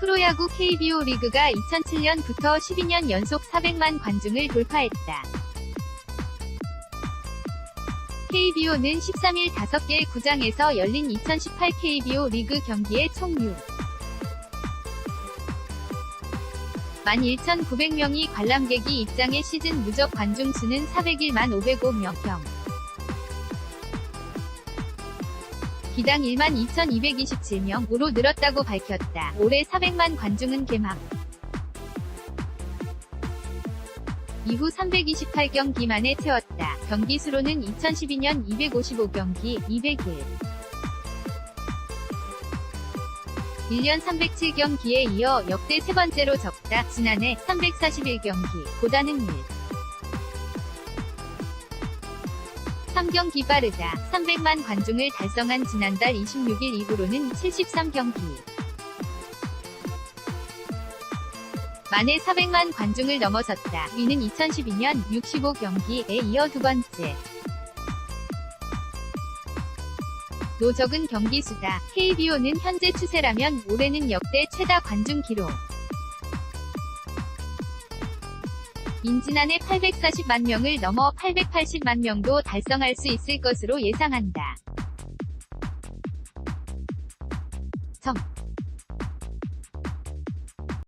프로야구 KBO 리그가 2007년부터 12년 연속 400만 관중을 돌파했다. KBO는 13일 5개 구장에서 열린 2018 KBO 리그 경기의 총 6. 11,900명이 관람객이 입장해 시즌 누적 관중 수는 401만 505명 경. 기당 1만 2,227명으로 늘었다고 밝혔다. 올해 400만 관중은 개막. 이후 328경기 만에 채웠다. 경기 수로는 2012년 255경기, 201. 1년 307경기에 이어 역대 세 번째로 적다. 지난해 341경기, 보다는 1. 3경기 빠르다. 300만 관중을 달성한 지난달 26일 이후로는 73경기. 만에 400만 관중을 넘어섰다. 위는 2012년 65경기에 이어 두 번째. 노적은 경기 수다. KBO는 현재 추세라면 올해는 역대 최다 관중 기록. 인지난해 840만 명을 넘어 880만 명도 달성할 수 있을 것으로 예상한다. 점.